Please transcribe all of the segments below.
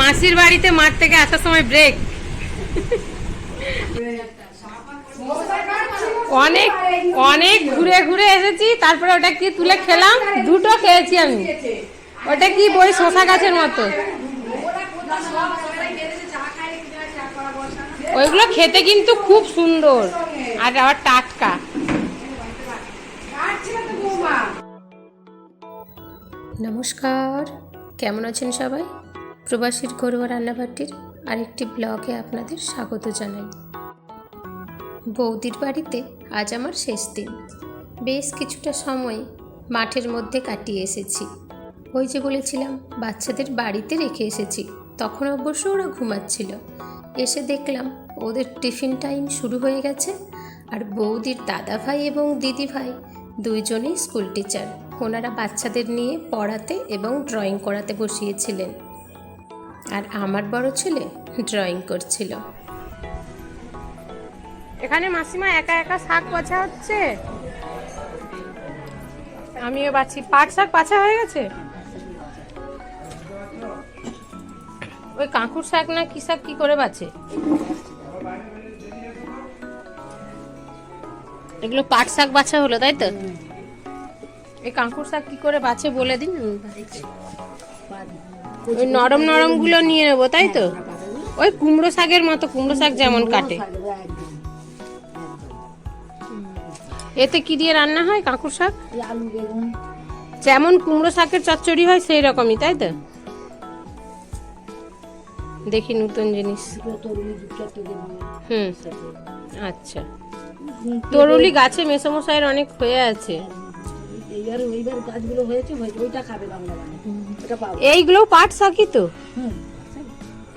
মাসির বাড়িতে মাঠ থেকে আসার সময় ব্রেক অনেক অনেক ঘুরে ঘুরে এসেছি, তারপরে ওটা কি তুলে খেলাম? দুটো খেয়েছি আমি। ওটা কি বই শশা গাছের মতো? ওইগুলো খেতে কিন্তু খুব সুন্দর। আর আবার টাটকা। নমস্কার। কেমন আছেন সবাই? প্রবাসীর ঘরোয়া রান্নাবাটির আরেকটি ব্লগে আপনাদের স্বাগত জানাই। বৌদির বাড়িতে আজ আমার শেষ দিন। বেশ কিছুটা সময় মাঠের মধ্যে কাটিয়ে এসেছি। ওই যে বলেছিলাম, বাচ্চাদের বাড়িতে রেখে এসেছি। তখন অবশ্য ওরা ঘুমাচ্ছিল। এসে দেখলাম ওদের টিফিন টাইম শুরু হয়ে গেছে আর বৌদির দাদা ভাই এবং দিদি ভাই দুইজনেই স্কুল টিচার। ওনারা বাচ্চাদের নিয়ে পড়াতে এবং ড্রয়িং করাতে বসিয়েছিলেন। আর আমার বড় ছেলে ড্রয়িং করছিল। এখানে মাসিমা একা একা শাক বাছা হচ্ছে? আমিও বাছি। পাট শাক বাছা হয়ে গেছে? ওই কাঁকুর শাক না কি শাক কি করে বাছে? এগুলো পাট শাক বাছা হলো তাই তো? এই কাঁকুর শাক কি করে বাছে বলে দিন। ওই নরম নরমগুলো নিয়ে নেব তাই তো? ওই কুমড়ো শাকের মতো কুমড়ো শাক যেমন কাটে। এতে কি দিয়ে রান্না হয় কাঁকুর শাক? যেমন কুমড়ো শাকের চচ্চড়ি হয় সেই রকমই তাই তো? দেখি নতুন জিনিস। হুম। আচ্ছা। তরুলি গাছে মেসমশাইয়ের অনেক হয়ে আছে। এইবার ওইবার গাছগুলো হয়েছে ওইটা খাবে বাংলা মানে ওটা পাবো। এইগুলো পাট শাকই তো? হুম।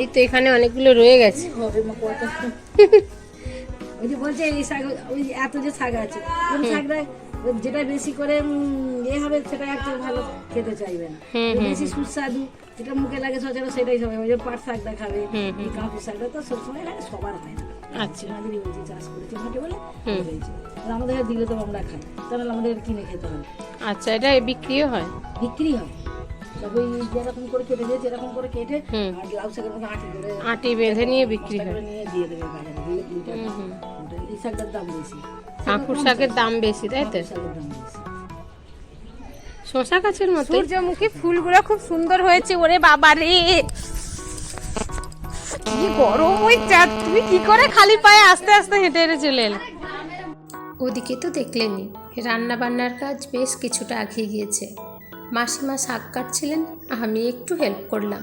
এই তো এখানে অনেকগুলো রয়ে গেছে। হবে মা কয়টা ওই যে বলছে এই শাক ওই এত যে শাক আছে কোন শাকটা যেটা বেশি করে এ হবে সেটা একটা ভালো খেতে চাইবে না। বেশি সুস্বাদু যেটা মুখে লাগে সচরাচর সেটাই সবাই ওই যে পাট শাকটা খাবে এই কাঁকুর শাকটা তো সবসময় লাগে সবার হয় না। আচ্ছা। আমাদেরই বলছি চাষ করেছে মাঠে বলে আর আমাদের দিলে তো আমরা খাই তাহলে আমাদের কিনে খেতে হবে আচ্ছা এটা বিক্রিও হয়? বিক্রি হয়। সব যেরকম করে কেটে দিয়েছে এরকম করে কেটে আর লাউ শাকের মতো আটি করে আটি বেঁধে নিয়ে বিক্রি হয়। করে নিয়ে দিয়ে দেবে বাজারে। দিয়ে দুই টাকা। হুম, হুম। ওটা এই শাকটার দাম বেশি। কাঁকুর শাকের দাম বেশি। তাই তো? শাকের দাম বেশি। শশা গাছের মতো। সূর্যমুখী ফুলগুলো খুব সুন্দর হয়েছে ওরে বাবা রে কি গরম ওই চাঁদ তুমি কি করে খালি পায়ে আস্তে আস্তে হেঁটে হেঁটে চলে এলে? ওদিকে তো দেখলেনই রান্না বান্নার কাজ বেশ কিছুটা আগিয়ে গিয়েছে। মাসিমা শাক কাটছিলেন আমি একটু হেল্প করলাম।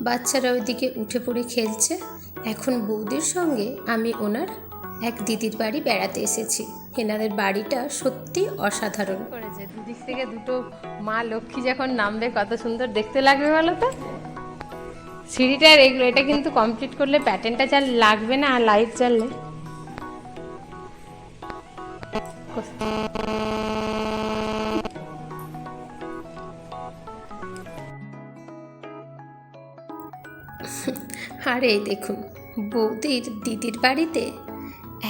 বাচ্চারা ওইদিকে উঠে পড়ে খেলছে। এখন বৌদির সঙ্গে আমি ওনার এক দিদির বাড়ি বেড়াতে এসেছি। এনাদের বাড়িটা সত্যি অসাধারণ। করেছে। দুদিক থেকে দুটো মা লক্ষ্মী যখন নামবে কত সুন্দর দেখতে লাগবে বলো তো? সিঁড়িটার এগুলো, এটা কিন্তু কমপ্লিট করলে প্যাটার্নটা চাল লাগবে না আর লাইট জ্বাললে। আর এই দেখুন, বৌদির দিদির বাড়িতে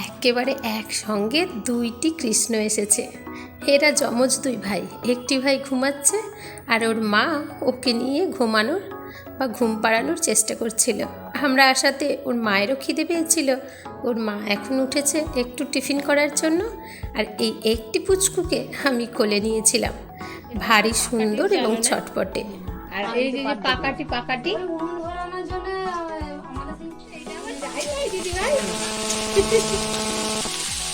একেবারে একসঙ্গে দুইটি কৃষ্ণ এসেছে। এরা যমজ দুই ভাই, একটি ভাই ঘুমাচ্ছে আর ওর মা ওকে নিয়ে ঘুমানোর বা ঘুম পাড়ানোর চেষ্টা করছিল। আমরা আসাতে ওর মায়েরও খিদে পেয়েছিল। ওর মা এখন উঠেছে একটু টিফিন করার জন্য আর এই একটি পুচকুকে আমি কোলে নিয়েছিলাম। ভারী সুন্দর এবং ছটপটে। আর এই যে যে পাকাটি পাকাটি।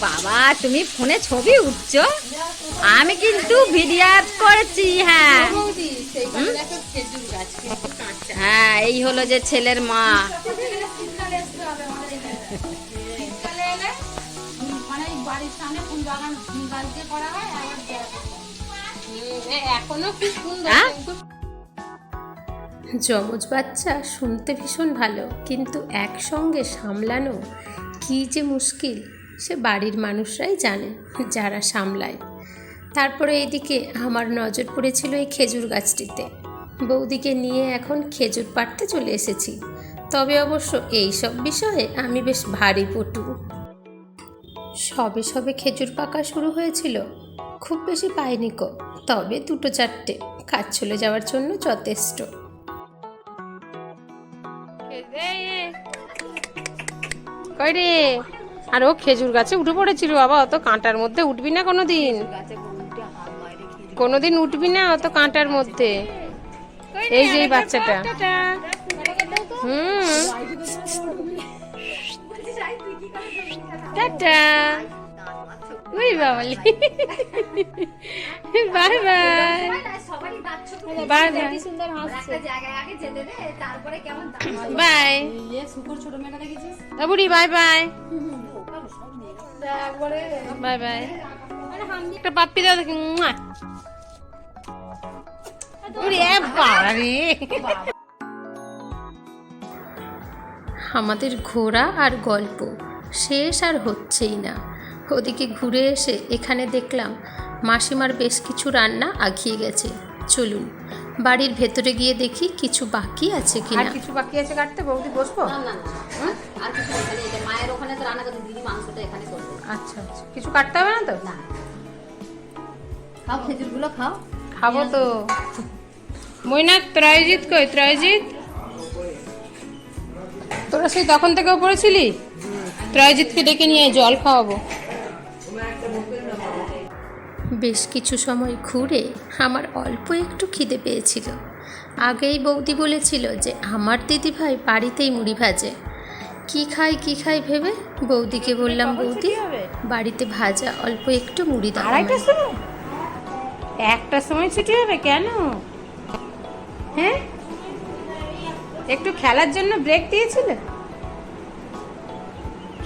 বাবা তুমি ফোনে ছবি উঠছ? আমি কিন্তু ভিডিও করেছি হ্যাঁ। হ্যাঁ এই হলো যে ছেলের মা। এখনও কি সুন্দর হ্যাঁ? যমজ বাচ্চা শুনতে ভীষণ ভালো কিন্তু একসঙ্গে সামলানো কি যে মুশকিল। সে বাড়ির মানুষরাই জানে যারা সামলায়। তারপরে এইদিকে আমার নজর পড়েছিল এই খেজুর গাছটিতে। বৌদিকে নিয়ে এখন খেজুর পাড়তে চলে এসেছি। তবে অবশ্য এই সব বিষয়ে আমি বেশ ভারী পটু। সবে সবে খেজুর পাকা শুরু হয়েছিল। খুব বেশি পাইনি কো, তবে দুটো চারটে। কাজ চলে যাওয়ার জন্য যথেষ্ট। কই রে? আর ও খেজুর গাছে উঠে পড়েছিল বাবা অত কাঁটার মধ্যে উঠবি না কোনোদিন। কোনোদিন উঠবি না অত কাঁটার মধ্যে। এই যে বাচ্চাটা। হুম। টাটা। ওই বাবালি। Bye bye. Bye bye. Bye. বুড়ি বাই বাই। বাই বাই একটা পাপ্পি দাও দেখি আমাদের ঘোরা আর গল্প শেষ আর হচ্ছেই না। ওদিকে ঘুরে এসে এখানে দেখলাম মাসিমার বেশ কিছু রান্না আগিয়ে গেছে। চলুন বাড়ির ভেতরে গিয়ে দেখি কিছু বাকি আছে আর কিনা। কিছু বাকি আছে কাটতে? বৌদি বসবো? না না না আর কিছু না, খালি এটা মায়ের ওখানে তো রান্না করতে দিদি মাংসটা এখানে করবে। আচ্ছা আচ্ছা। কিছু কাটতে হবে না তো? না। খাও খেজুরগুলো খাও। খাব তো। মইনা ত্রয়জিৎ কই? ত্রয়জিৎ তোরা সেই তখন থেকেও পড়েছিলি ত্রয়জিৎকে ডেকে নিয়ে জল খাওয়াবো। বেশ কিছু সময় ঘুরে আমার অল্প একটু খিদে পেয়েছিল। আগেই বৌদি বলেছিল যে আমার দিদিভাই বাড়িতেই মুড়ি ভাজে। কি খাই কি খাই ভেবে বৌদিকে বললাম বৌদি বাড়িতে ভাজা অল্প একটু মুড়ি দাও আড়াইটার সময়? একটার সময় ছুটি হবে কেন? হ্যাঁ? একটু খেলার জন্য ব্রেক দিয়েছিল?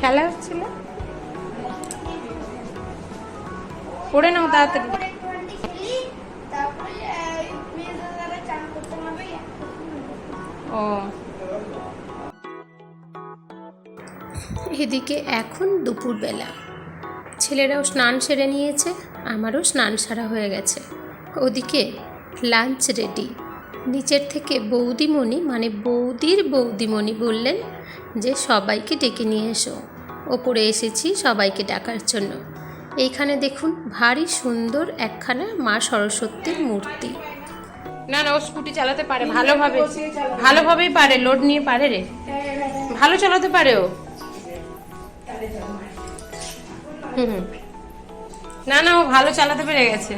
খেলা হচ্ছিল? পড়ে নাও তাড়াতাড়ি। ও। এদিকে এখন দুপুরবেলা। ছেলেরাও স্নান সেরে নিয়েছে, আমারও স্নান সারা হয়ে গেছে। ওদিকে লাঞ্চ রেডি। নিচের থেকে বৌদিমণি মানে বৌদির বৌদিমণি বললেন যে, সবাইকে ডেকে নিয়ে এসো। ওপরে এসেছি, সবাইকে ডাকার জন্য। এইখানে দেখুন ভারী সুন্দর একখানা মা সরস্বতীর মূর্তি। না না ও স্কুটি চালাতে পারে ভালোভাবে। ভালোভাবেই পারে লোড নিয়ে পারে রে। ভালো চালাতে পারে ও। হুম। না না ও ভালো চালাতে পেরে গেছে।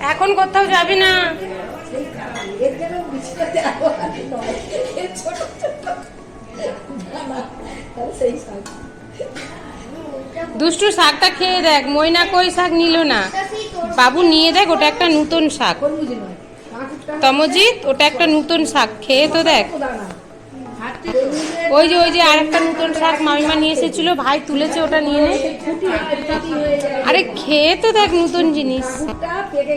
এখন কোথাও যাবি না। দুষ্টু শাকটা খেয়ে দেখ, ময়না কই শাক নিল না? বাবু, নিয়ে দেখ, ওটা একটা নতুন শাক। তমজিৎ, ওটা একটা নতুন শাক, খেয়ে তো দেখ। ওই যে ওই যে আরেকটা নতুন শাক মামিমা নিয়ে এসেছিল, ভাই তুলেছে, ওটা নিয়ে নে। আরে, খেয়ে তো দেখ নতুন জিনিস। ফুটটা পেকে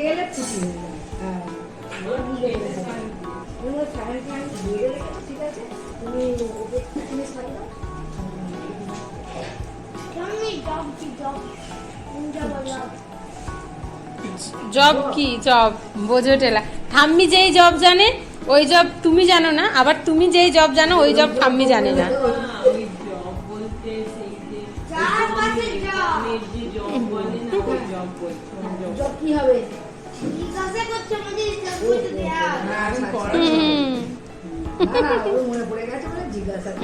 জব কি? জব বোঝো টেলা ঠাম্মি যেই জব জানে ওই জব তুমি জানো না আবার তুমি যেই জব জানো ওই জব ঠাম্মি জানে না।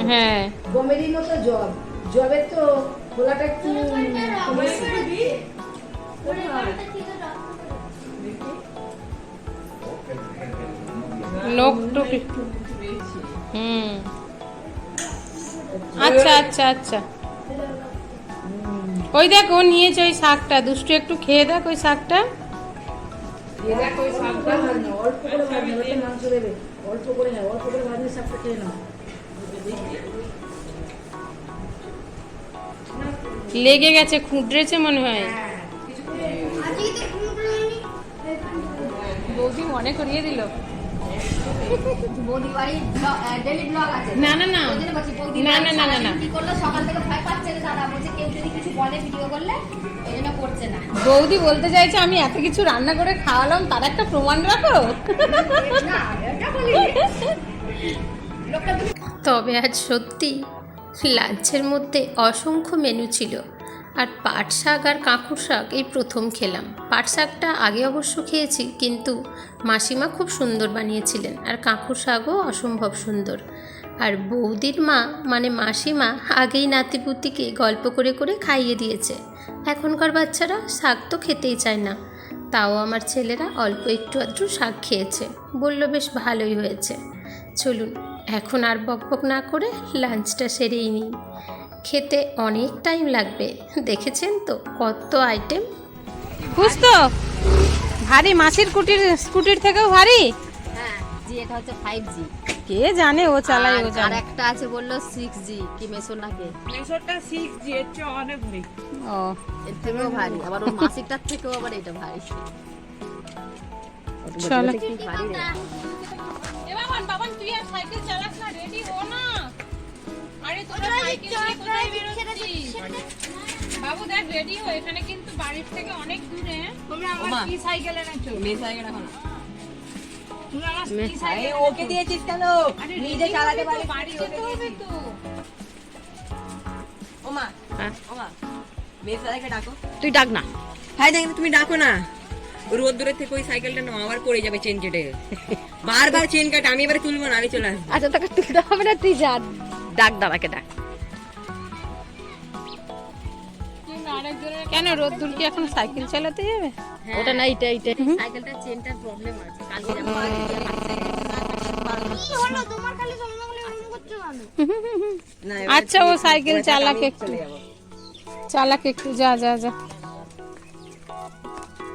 হ্যাঁ। গমেরই মতো জব জবের তো খোলাটা একটু হুম আচ্ছা আচ্ছা আচ্ছা। ওই দেখ ও নিয়েছে ওই শাকটা। দুষ্টু একটু খেয়ে দেখ ওই শাকটা। অল্প করে অল্প করে ভাজলে শাকটা খেয়ে নাও। লেগে গেছে খুঁটরেছে মনে হয়। বৌদি মনে করিয়ে দিল। বৌদি বাড়ির ডেলি ব্লগ আছে। না না না। না, না, না, না, না। কি করল? সকাল থেকে ভয় পাচ্ছে না দাদা বলছে কেউ যদি কিছু বলে ভিডিও করলে ওই জন্য করছে না। বৌদি বলতে চাইছে আমি এত কিছু রান্না করে খাওয়ালাম তার একটা প্রমাণ রাখো? না এটা বলি লোকটা তবে আজ সত্যি লাঞ্চের মধ্যে অসংখ্য মেনু ছিল। আর পাট শাক আর কাঁকুর শাক এই প্রথম খেলাম। পাট শাকটা আগে অবশ্য খেয়েছি, কিন্তু মাসিমা খুব সুন্দর বানিয়েছিলেন আর কাঁকুর শাকও অসম্ভব সুন্দর। আর বৌদির মা মানে মাসিমা, আগেই নাতিপুতিকে গল্প করে করে খাইয়ে দিয়েছে। এখনকার বাচ্চারা শাক তো খেতেই চায় না। তাও আমার ছেলেরা অল্প একটু আধটু শাক খেয়েছে। বলল, বেশ ভালোই হয়েছে। চলুন এখন আর বকবক না করে লাঞ্চটা সেরেই নিই। খেতে অনেক টাইম লাগবে দেখেছেন তো কত আইটেম বুঝতো? ভারী মাসির কুটির স্কুটির থেকেও ভারী? হ্যাঁ জি এটা হচ্ছে ফাইভ জি কে জানে ও চালাই ও আর জানে। একটা আছে বলল সিক্স জি কি মেসোনাকে ও। এর থেকেও ভারী আবার ওর মাসিকটার থেকেও আবার এটা ভারী। চলো। ভারী বাবান বাবান তুই আর সাইকেল চালাস না রেডি হো না। আরে তোরা সাইকেল নিয়ে কোথায় বেরোচ্ছিস? বাবু দেখ রেডি হো এখানে কিন্তু বাড়ির থেকে অনেক দূরে। তোমরা আমার কি সাইকেল এনেছো? ওকে দিয়েছিস কেন? নিজে চালাতে পারি বাড়ি যেতে হবে তো। ওমা হ্যাঁ। ওমা মেয়ে সাইকেল ডাকো। তুই ডাক না। হাই দেখেন তুমি ডাকো না। রোদ দূরের থেকে ওই সাইকেলটা নাও আবার পড়ে যাবে চেন কেটে বারবার চেন কাটে আমি এবার তুলবো না আমি চলে আসব। আচ্ছা তোকে তুলতে হবে না তুই যা। ডাক দাদাকে ডাক। কেন রোদ্দুর কি এখন সাইকেল চালাতে যাবে? ওটা না এটা এটা সাইকেলটার চেনটার প্রবলেম আছে। আচ্ছা ও সাইকেল চালাক একটু। চালাক একটু যা যা যা।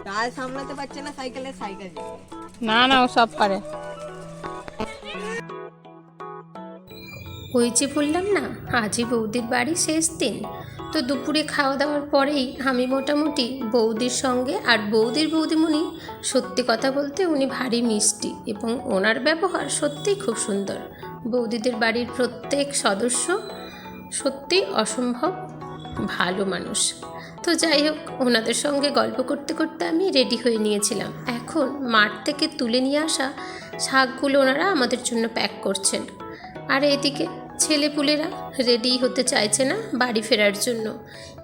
কাজ সামলাতে পারছে না সাইকেলের সাইকেল না না, ও সব পারে। ওই যে বললাম না, আজই বৌদির বাড়ি শেষ দিন। তো দুপুরে খাওয়া দাওয়ার পরেই আমি মোটামুটি বৌদির সঙ্গে আর বৌদির বৌদিমণি সত্যি কথা বলতে উনি ভারী মিষ্টি এবং ওনার ব্যবহার সত্যিই খুব সুন্দর। বৌদিদের বাড়ির প্রত্যেক সদস্য সত্যি অসম্ভব ভালো মানুষ। তো যাই হোক ওনাদের সঙ্গে গল্প করতে করতে আমি রেডি হয়ে নিয়েছিলাম। এখন মাঠ থেকে তুলে নিয়ে আসা শাকগুলো ওনারা আমাদের জন্য প্যাক করছেন। আর এদিকে ছেলেপুলেরা রেডি হতে চাইছে না বাড়ি ফেরার জন্য।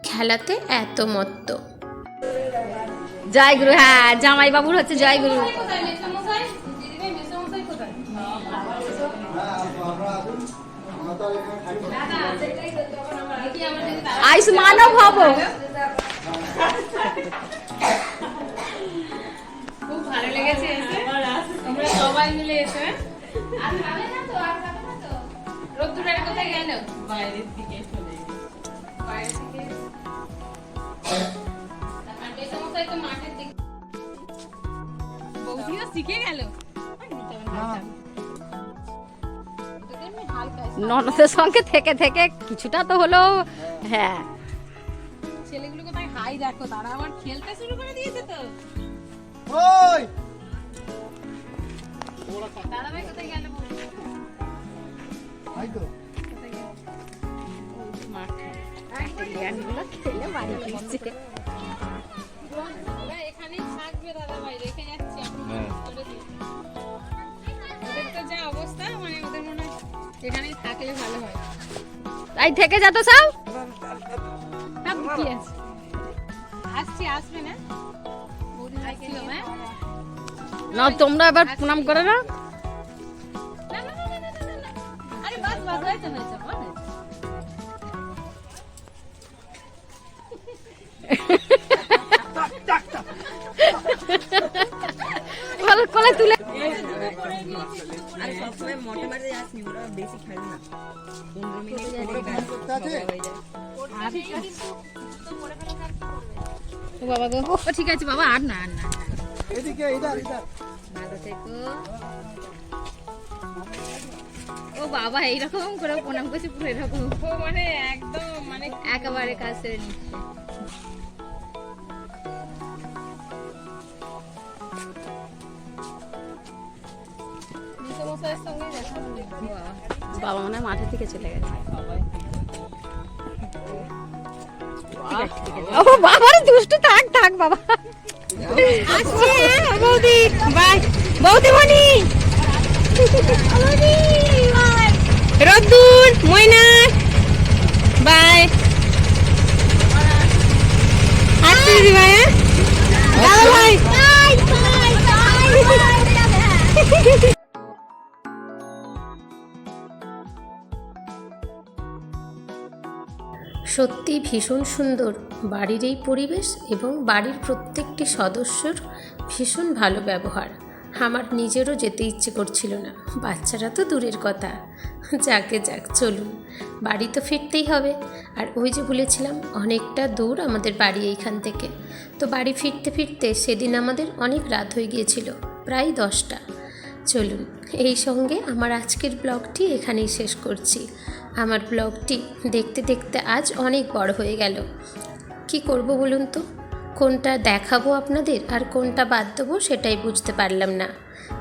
খেলাতে এত মত্ত। জয় গুরু হ্যাঁ জামাই বাবুর হচ্ছে জয় গুরু আয়ুষ্মান হব। খুব ভালো লেগেছে তোমরা সবাই মিলে এসে আর খাবে না তো আর খাবে না তো। রোদ্দুরের কোথায় গেল? বাইরের দিকে চলে বাইরের দিকে। তো মাঠের দিকে বৌদিও শিখে গেল। ননদের সঙ্গে থেকে থেকে কিছুটা তো হলো হ্যাঁ। ছেলেগুলো কোথায় হাই দেখো তারা আবার খেলতে শুরু করে দিয়েছে তো। দাদাভাই কোথায় গেল বলো? খেলে বাড়ি ফিরছে ওরা এখানেই থাকবে দাদাভাই রেখে এখানেই থাকলে ভালো হয়। তাই থেকে যা তো সব সব কি আছে। আসছি আসবে না? হ্যাঁ। না তোমরা এবার প্রণাম করে না। আরে বাস বাস হয়েছে হয়েছে বল। বল কোলে তুলে। আর সবসময় মোটে মারতে যাসনি ওরা বেশি খেলে না পনেরো মিনিট খেলে ব্যাস হয়ে যায় ও বাবা গো। ও ঠিক আছে বাবা আর না আর না ভালো থেকো। ও বাবা এইরকম করে প্রণাম করছি পুরো এরকম। ও মানে একদম মানে একেবারে কাছে নিচ্ছে বাবা মনে হয় মাঠে থেকে চলে গেছে। ও বাবার থাক থাক, বাবা। আসছে বৌদি, বাই। বৌদি মনি রদ্দুর, ময়না। বাই। দিদি ভাই হ্যাঁ। ভাই সত্যি ভীষণ সুন্দর। বাড়ির এই পরিবেশ এবং বাড়ির প্রত্যেকটি সদস্যর ভীষণ ভালো ব্যবহার। আমার নিজেরও যেতে ইচ্ছে করছিল না। বাচ্চারা তো দূরের কথা। যাকে যাক, চলুন। বাড়ি তো ফিরতেই হবে। আর ওই যে বলেছিলাম, অনেকটা দূর আমাদের বাড়ি এইখান থেকে। তো বাড়ি ফিরতে ফিরতে সেদিন আমাদের অনেক রাত হয়ে গিয়েছিল, প্রায় দশটা। চলুন, এই সঙ্গে আমার আজকের ব্লগটি এখানেই শেষ করছি। আমার ব্লগটি দেখতে দেখতে আজ অনেক বড় হয়ে গেল। কি করব বলুন তো? কোনটা দেখাবো আপনাদের আর কোনটা বাদ দেবো সেটাই বুঝতে পারলাম না।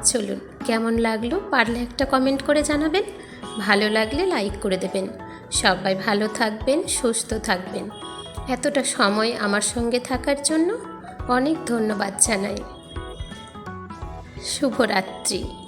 চলুন, কেমন লাগল পারলে একটা কমেন্ট করে জানাবেন, ভালো লাগলে লাইক করে দেবেন। সবাই ভালো থাকবেন, সুস্থ থাকবেন। এতটা সময় আমার সঙ্গে থাকার জন্য অনেক ধন্যবাদ জানাই। শুভরাত্রি।